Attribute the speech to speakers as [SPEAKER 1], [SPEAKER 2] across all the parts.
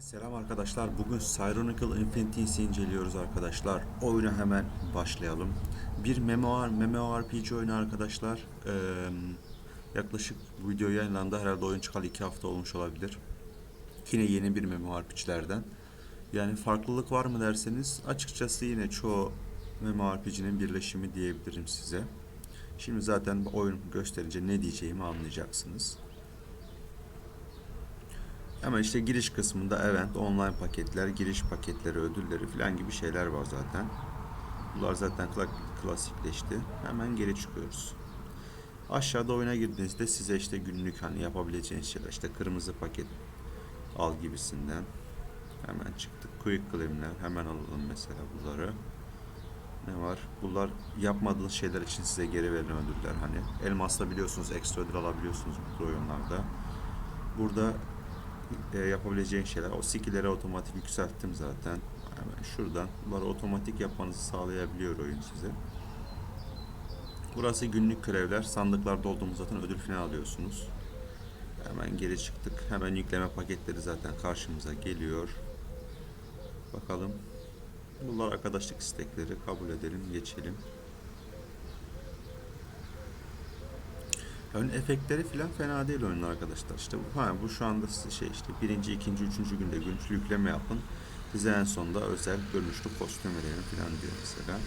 [SPEAKER 1] selam arkadaşlar. Bugün Cyronical Infinity'si inceliyoruz arkadaşlar. Oyuna hemen başlayalım. Bir MMOR, MMORPG oyunu arkadaşlar. Ee, yaklaşık video yayınlandı. Herhalde oyun çıkalı 2 hafta olmuş olabilir. Yine yeni bir MMORPG'lerden. Yani farklılık var mı derseniz açıkçası yine çoğu MMORPG'nin birleşimi diyebilirim size. Şimdi zaten oyun gösterince ne diyeceğimi anlayacaksınız. Ama işte giriş kısmında event, online paketler, giriş paketleri, ödülleri falan gibi şeyler var zaten. Bunlar zaten kla- klasikleşti. Hemen geri çıkıyoruz. Aşağıda oyuna girdiğinizde size işte günlük hani yapabileceğiniz şeyler işte kırmızı paket al gibisinden. Hemen çıktık. Quick claim'ler hemen alalım mesela bunları. Ne var? Bunlar yapmadığınız şeyler için size geri verilen ödüller hani. Elmasla biliyorsunuz ekstra ödül alabiliyorsunuz bu oyunlarda. Burada e, yapabileceğin şeyler. O skill'leri otomatik yükselttim zaten. Hemen şuradan bunları otomatik yapmanızı sağlayabiliyor oyun size. Burası günlük görevler. Sandıklarda olduğumuz zaten ödül falan alıyorsunuz. Hemen geri çıktık. Hemen yükleme paketleri zaten karşımıza geliyor. Bakalım. Bunlar arkadaşlık istekleri. Kabul edelim, geçelim. Ön efektleri filan fena değil oyunun arkadaşlar. İşte bu, ha, bu şu anda şey işte birinci, ikinci, üçüncü günde görüntülü yükleme yapın. Size en sonunda özel görünüşlü kostüm verelim filan diyor mesela.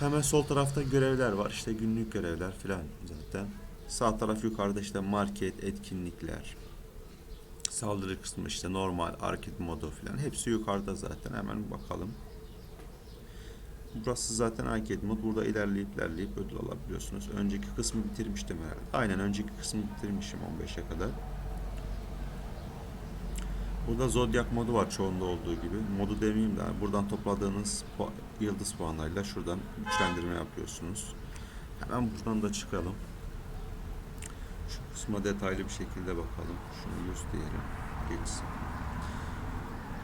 [SPEAKER 1] Hemen sol tarafta görevler var. İşte günlük görevler filan zaten. Sağ taraf yukarıda işte market, etkinlikler. Saldırı kısmı işte normal, arcade modu filan. Hepsi yukarıda zaten. Hemen bakalım. Burası zaten arcade mod. Burada ilerleyip ilerleyip ödül alabiliyorsunuz. Önceki kısmı bitirmiştim herhalde. Aynen önceki kısmı bitirmişim 15'e kadar. Burada Zodiac modu var çoğunda olduğu gibi. Modu demeyeyim de buradan topladığınız yıldız puanlarıyla şuradan güçlendirme yapıyorsunuz. Hemen buradan da çıkalım. Şu kısma detaylı bir şekilde bakalım. Şunu diyelim. Geçsin.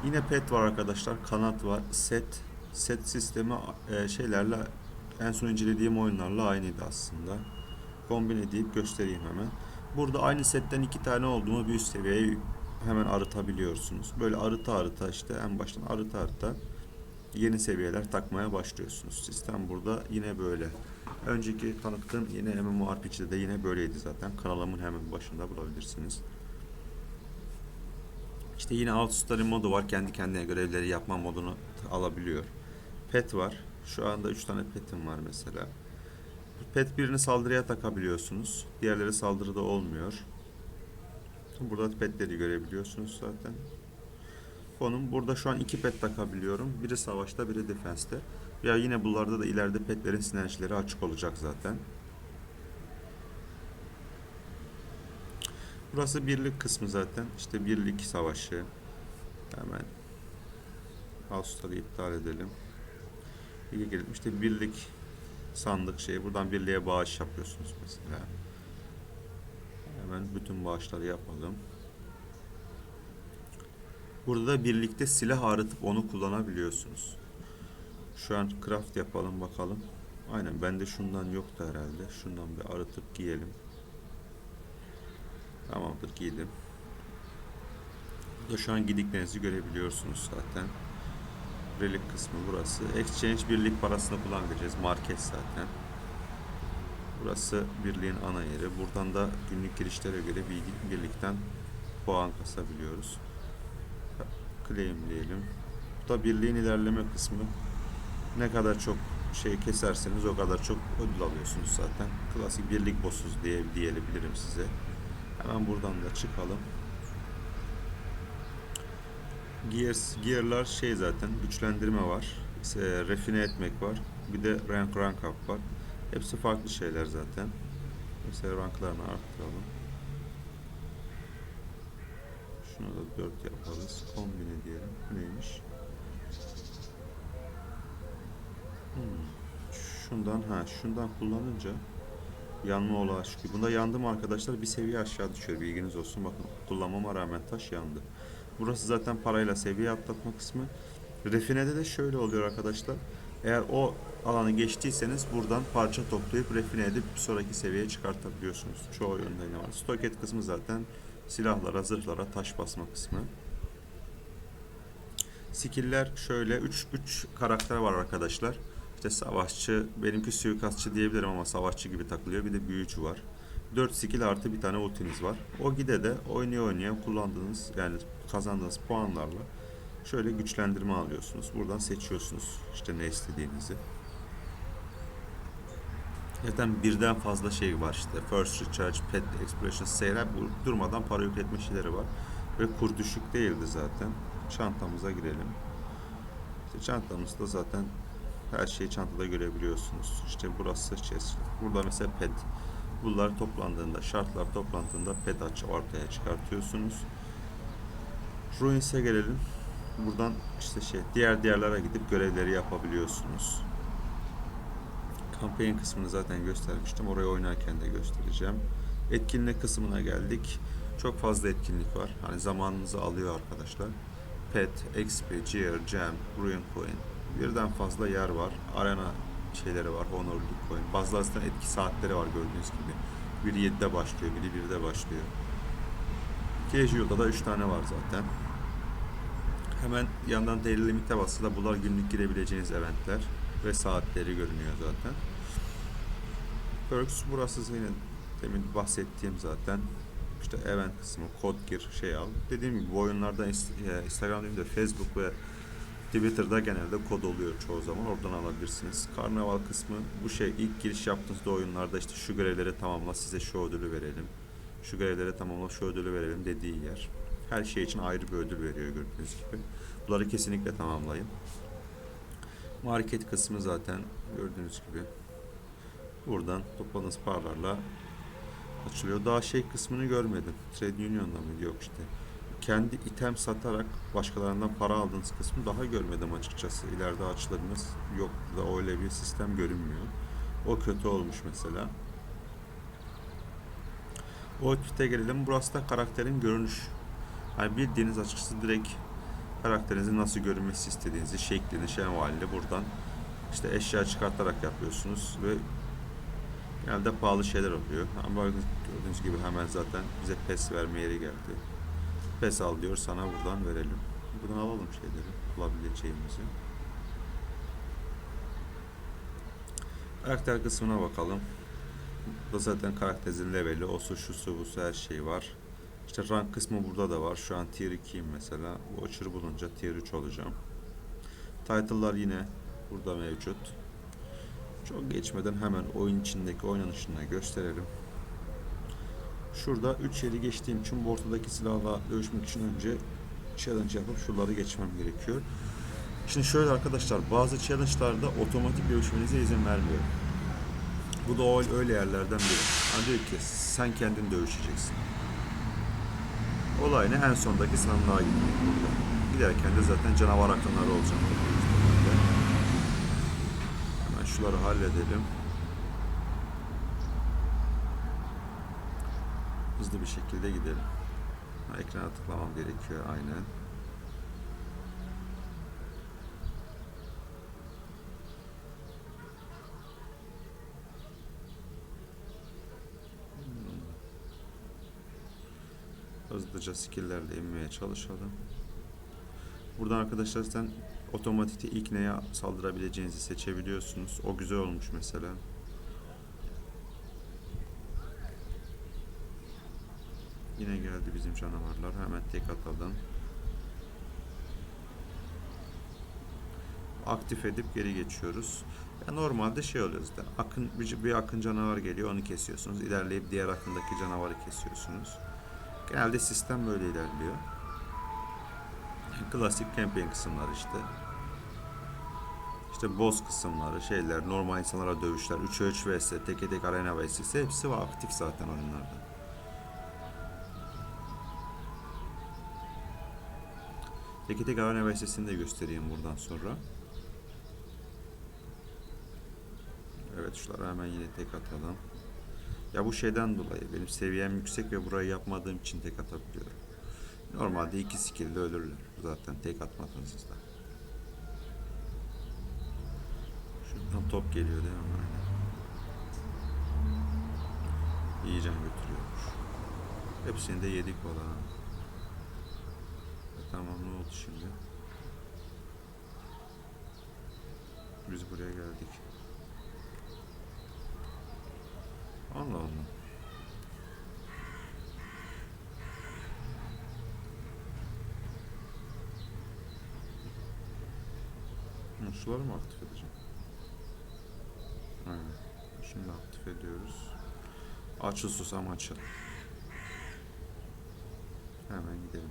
[SPEAKER 1] Yine pet var arkadaşlar. Kanat var. Set. Set sistemi e, şeylerle en son incelediğim oyunlarla aynıydı aslında. Kombin edip göstereyim hemen. Burada aynı setten iki tane olduğumu bir üst seviyeye hemen arıtabiliyorsunuz. Böyle arıta arıta işte en baştan arıta arıta yeni seviyeler takmaya başlıyorsunuz. Sistem burada yine böyle. Önceki tanıttığım yine MMORPG'de de yine böyleydi zaten. Kanalımın hemen başında bulabilirsiniz. İşte yine alt modu var. Kendi kendine görevleri yapma modunu alabiliyor. Pet var. Şu anda 3 tane petim var mesela. Pet birini saldırıya takabiliyorsunuz. Diğerleri saldırıda olmuyor. Burada petleri görebiliyorsunuz zaten. Konum burada şu an iki pet takabiliyorum. Biri savaşta, biri defenste. Ya yine bunlarda da ileride petlerin sinerjileri açık olacak zaten. Burası birlik kısmı zaten. İşte birlik savaşı. Hemen Ağustos'u iptal edelim. İyi gelelim. İşte birlik sandık şeyi. Buradan birliğe bağış yapıyorsunuz mesela. Hemen bütün bağışları yapalım. Burada da birlikte silah ağrıtıp onu kullanabiliyorsunuz. Şu an craft yapalım bakalım. Aynen bende şundan yoktu herhalde. Şundan bir arıtıp giyelim. Tamamdır giydim. Burada şu an gidiklerinizi görebiliyorsunuz zaten. Relik kısmı burası. Exchange birlik parasını kullanacağız. Market zaten. Burası birliğin ana yeri. Buradan da günlük girişlere göre birlikten puan kasabiliyoruz. Claimleyelim. Bu da birliğin ilerleme kısmı. Ne kadar çok şey keserseniz o kadar çok ödül alıyorsunuz zaten. Klasik birlik bossuz diye diyebilirim size. Hemen buradan da çıkalım. Gears, gear'lar şey zaten güçlendirme var. e, refine etmek var. Bir de rank rank up var. Hepsi farklı şeyler zaten. Mesela ranklarını arttıralım. Şunu da 4 yaparız. Kombine diyelim. Bu neymiş? Hmm. Şundan ha şundan kullanınca yanma olağı çıkıyor. Bunda yandım arkadaşlar bir seviye aşağı düşüyor bilginiz olsun. Bakın kullanmama rağmen taş yandı. Burası zaten parayla seviye atlatma kısmı. Refine'de de şöyle oluyor arkadaşlar. Eğer o alanı geçtiyseniz buradan parça toplayıp refine edip bir sonraki seviyeye çıkartabiliyorsunuz. Çoğu oyunda var. Stoket kısmı zaten silahlara, zırhlara, taş basma kısmı. Skill'ler şöyle 3 3 karakter var arkadaşlar. İşte savaşçı, benimki suikastçı diyebilirim ama savaşçı gibi takılıyor. Bir de büyücü var. 4 skill artı bir tane ultiniz var. O gide de oynaya oynaya kullandığınız yani kazandığınız puanlarla şöyle güçlendirme alıyorsunuz. Buradan seçiyorsunuz işte ne istediğinizi. Zaten birden fazla şey var işte. First Recharge, Pet Exploration, Seyrer bu durmadan para yükletme şeyleri var. Ve kur düşük değildi zaten. Çantamıza girelim. İşte çantamızda zaten her şeyi çantada görebiliyorsunuz. İşte burası chest. Burada mesela pet. Bunlar toplandığında, şartlar toplandığında pet aç ortaya çıkartıyorsunuz. Ruins'e gelelim. Buradan işte şey diğer diğerlere gidip görevleri yapabiliyorsunuz. Kampanya kısmını zaten göstermiştim. Orayı oynarken de göstereceğim. Etkinlik kısmına geldik. Çok fazla etkinlik var. Hani zamanınızı alıyor arkadaşlar. Pet, XP, Gear, Gem, Ruin Coin. Birden fazla yer var. Arena şeyleri var. Honorlu Coin. Bazılarından etki saatleri var gördüğünüz gibi. Biri 7'de başlıyor, biri 1'de başlıyor. Casual'da da 3 tane var zaten. Hemen yandan daily limit'e basılı bunlar günlük girebileceğiniz eventler ve saatleri görünüyor zaten. Perks burası yine demin bahsettiğim zaten. İşte event kısmı, kod gir, şey al. Dediğim gibi bu oyunlarda e, Instagram değil de Facebook ve Twitter'da genelde kod oluyor çoğu zaman. Oradan alabilirsiniz. Karnaval kısmı bu şey ilk giriş yaptığınızda oyunlarda işte şu görevleri tamamla size şu ödülü verelim. Şu görevleri tamamla şu ödülü verelim dediği yer. Her şey için ayrı bir ödül veriyor gördüğünüz gibi. Bunları kesinlikle tamamlayın. Market kısmı zaten gördüğünüz gibi buradan topladığınız paralarla açılıyor. Daha şey kısmını görmedim. Trade Union'da mı? Yok işte. Kendi item satarak başkalarından para aldığınız kısmı daha görmedim açıkçası. İleride açılırınız yok da öyle bir sistem görünmüyor. O kötü olmuş mesela. O outfit'e gelelim. Burası da karakterin görünüş. Yani bildiğiniz açıkçası direkt karakterinizin nasıl görünmesi istediğinizi, şeklini, şemalini buradan işte eşya çıkartarak yapıyorsunuz ve genelde pahalı şeyler oluyor. Ama gördüğünüz gibi hemen zaten bize pes verme yeri geldi. Pes al diyor sana buradan verelim. Buradan alalım şeyleri, alabileceğimizi. Karakter kısmına bakalım. Burada zaten karakterin leveli, o su, şu su, bu su her şey var. İşte rank kısmı burada da var. Şu an tier 2'yim mesela. Bu açırı bulunca tier 3 olacağım. Title'lar yine burada mevcut. Çok geçmeden hemen oyun içindeki oynanışını gösterelim. Şurada 3 yeri geçtiğim için bu ortadaki silahla dövüşmek için önce challenge yapıp şuraları geçmem gerekiyor. Şimdi şöyle arkadaşlar bazı challenge'larda otomatik dövüşmenize izin vermiyor. Bu da öyle yerlerden biri. Hani diyor ki sen kendin dövüşeceksin. Olay ne? En sondaki sandığa gitmek. Giderken de zaten canavar akınları olacak. Şuları halledelim. Hızlı bir şekilde gidelim. Ha, ekrana tıklamam gerekiyor aynen. Hızlıca skill'lerle inmeye çalışalım. Buradan arkadaşlar zaten otomatikte ilk neye saldırabileceğinizi seçebiliyorsunuz. O güzel olmuş mesela. Yine geldi bizim canavarlar. Hemen tek atalım. Aktif edip geri geçiyoruz. Ya normalde şey oluyor zaten. Akın, bir, bir akın canavar geliyor onu kesiyorsunuz. İlerleyip diğer akındaki canavarı kesiyorsunuz. Genelde sistem böyle ilerliyor. Klasik campaign kısımları işte. İşte boss kısımları, şeyler, normal insanlara dövüşler, 3'e 3 vs, teke tek arena vs hepsi var aktif zaten oyunlarda. Teke tek arena vs'sini de göstereyim buradan sonra. Evet şunlara hemen yine tek atalım. Ya bu şeyden dolayı benim seviyem yüksek ve burayı yapmadığım için tek atabiliyorum. Normalde iki skill'de ölürler zaten tek atmadığınızda. Şuradan top geliyor değil mi? Aynen. İyice götürüyormuş. Hepsini de yedik valla. E tamam ne oldu şimdi? Biz buraya geldik. Allah Allah. Suları mı aktif edeceğim? Aynen. Şimdi aktif ediyoruz. Açıl susam açıl. Hemen gidelim.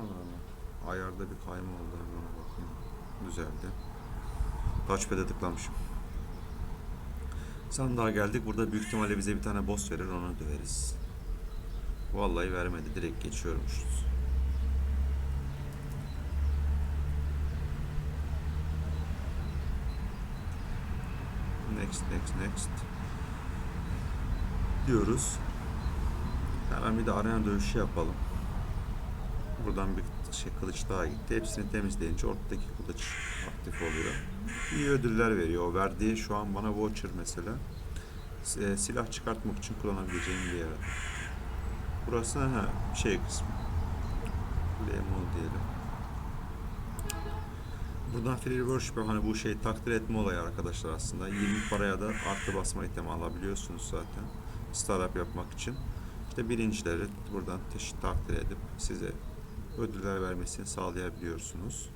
[SPEAKER 1] Allah. Ayarda bir kayma oldu hemen bakayım. Düzeldi. Touchpad'e tıklamışım. Sandığa geldik. Burada büyük ihtimalle bize bir tane boss verir onu döveriz. Vallahi vermedi. Direkt geçiyormuşuz. Next, next, next. Diyoruz. Hemen bir de arena dövüşü yapalım. Buradan bir şey kılıç daha gitti. Hepsini temizleyince ortadaki kılıç aktif oluyor. İyi ödüller veriyor. O verdiği şu an bana voucher mesela. E, silah çıkartmak için kullanabileceğim bir yer. Burası ha, şey kısmı. Lemon diyelim. Buradan free worship hani bu şey takdir etme olayı arkadaşlar aslında. 20 paraya da artı basma itemi alabiliyorsunuz zaten. Startup yapmak için. İşte birincileri buradan teşhis takdir edip size ödüller vermesini sağlayabiliyorsunuz.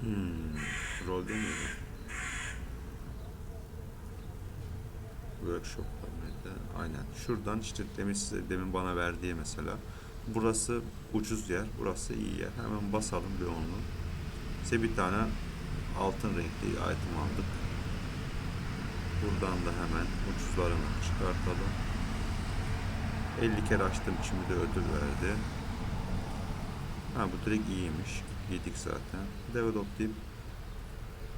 [SPEAKER 1] Hmm, rol değil mi? Workshop mıydı? Aynen. Şuradan işte demin size demin bana verdiği mesela. Burası ucuz yer, burası iyi yer. Hemen basalım bir onu. Size bir tane altın renkli item aldık. Buradan da hemen ucuzlarını çıkartalım. 50 kere açtığım için bir de ödül verdi. Ha bu direkt iyiymiş. Yedik zaten. Develop deyip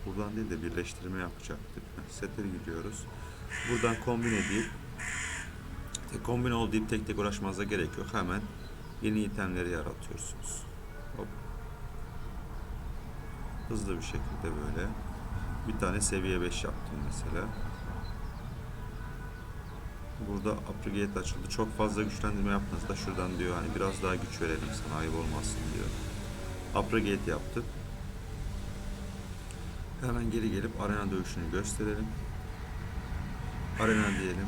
[SPEAKER 1] buradan değil de birleştirme yapacaktık. Setleri gidiyoruz. Buradan kombin edip tek kombin ol deyip tek tek uğraşmanıza gerek yok. Hemen yeni itemleri yaratıyorsunuz. Hop. Hızlı bir şekilde böyle. Bir tane seviye 5 yaptım mesela. Burada upgrade açıldı. Çok fazla güçlendirme yaptığınızda şuradan diyor hani biraz daha güç verelim sana ayıp olmasın diyor. Upgrade yaptık. Hemen geri gelip arena dövüşünü gösterelim. Arena diyelim.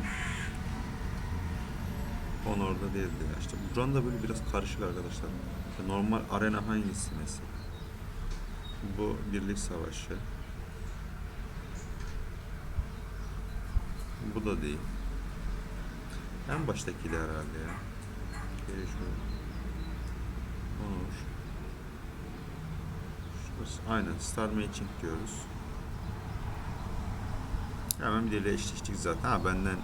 [SPEAKER 1] On orada değildi. İşte buranın da böyle biraz karışık arkadaşlar. İşte normal arena hangisi mesela? Bu birlik savaşı. Bu da değil. En baştakiler herhalde ya. Geri şu. Onur. Şurası. Aynen. Star Matching diyoruz. Hemen biriyle eşleştik zaten. Ha benden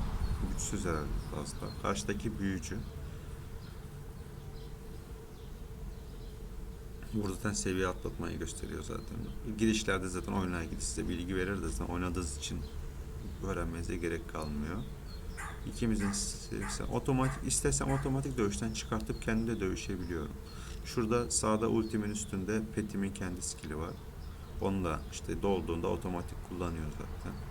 [SPEAKER 1] güçsüz herhalde fazla. Karşıdaki büyücü. Burada zaten seviye atlatmayı gösteriyor zaten. Girişlerde zaten oyuna ilgili size bilgi verir de zaten oynadığınız için öğrenmenize gerek kalmıyor. İkimizin seviyesi otomatik istesem otomatik dövüşten çıkartıp kendi de dövüşebiliyorum. Şurada sağda ultimin üstünde petimin kendi skill'i var. Onu da işte dolduğunda otomatik kullanıyor zaten.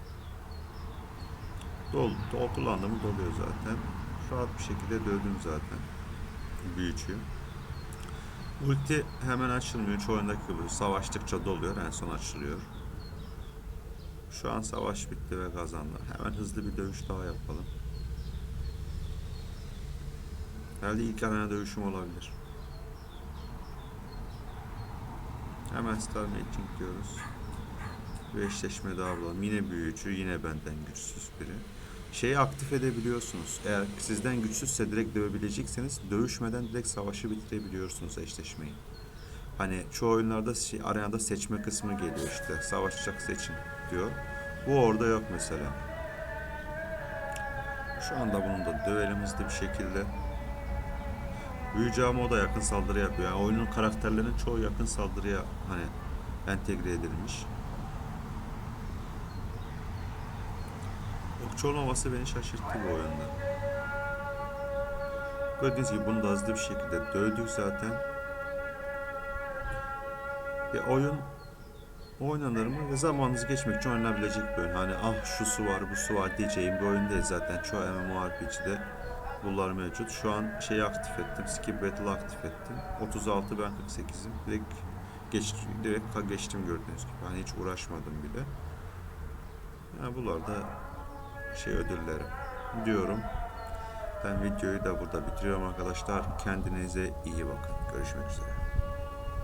[SPEAKER 1] Dol, dol kullandığımı doluyor zaten. Rahat bir şekilde dövdüm zaten. Büyücü. Ulti hemen açılmıyor. Çoğu oyundaki gibi savaştıkça doluyor. En son açılıyor. Şu an savaş bitti ve kazandı. Hemen hızlı bir dövüş daha yapalım. Herhalde ilk arena dövüşüm olabilir. Hemen Star Matching diyoruz. Bir eşleşme daha bulalım. Yine büyücü, yine benden güçsüz biri. Şeyi aktif edebiliyorsunuz. Eğer sizden güçsüzse direkt dövebilecekseniz dövüşmeden direkt savaşı bitirebiliyorsunuz eşleşmeyi. Hani çoğu oyunlarda şey, arenada seçme kısmı geliyor işte. Savaşacak seçin diyor. Bu orada yok mesela. Şu anda bunu da dövelim hızlı bir şekilde. Büyücü ama o da yakın saldırı yapıyor. Yani oyunun karakterlerinin çoğu yakın saldırıya hani entegre edilmiş. Okçu olmaması beni şaşırttı bu oyunda. Gördüğünüz gibi bunu da hızlı bir şekilde dövdük zaten. Ya oyun oynanır mı? Zamanınızı geçmek için oynanabilecek bir oyun. Hani ah şu su var bu su var diyeceğim bir oyun değil zaten. Çoğu MMORPG'de bunlar mevcut. Şu an şeyi aktif ettim. Skip Battle aktif ettim. 36 ben 48'im. Direkt, geç, direkt geçtim gördüğünüz gibi. Hani hiç uğraşmadım bile. Yani bunlar da şey ödüllerim diyorum. Ben videoyu da burada bitiriyorum arkadaşlar. Kendinize iyi bakın. Görüşmek üzere.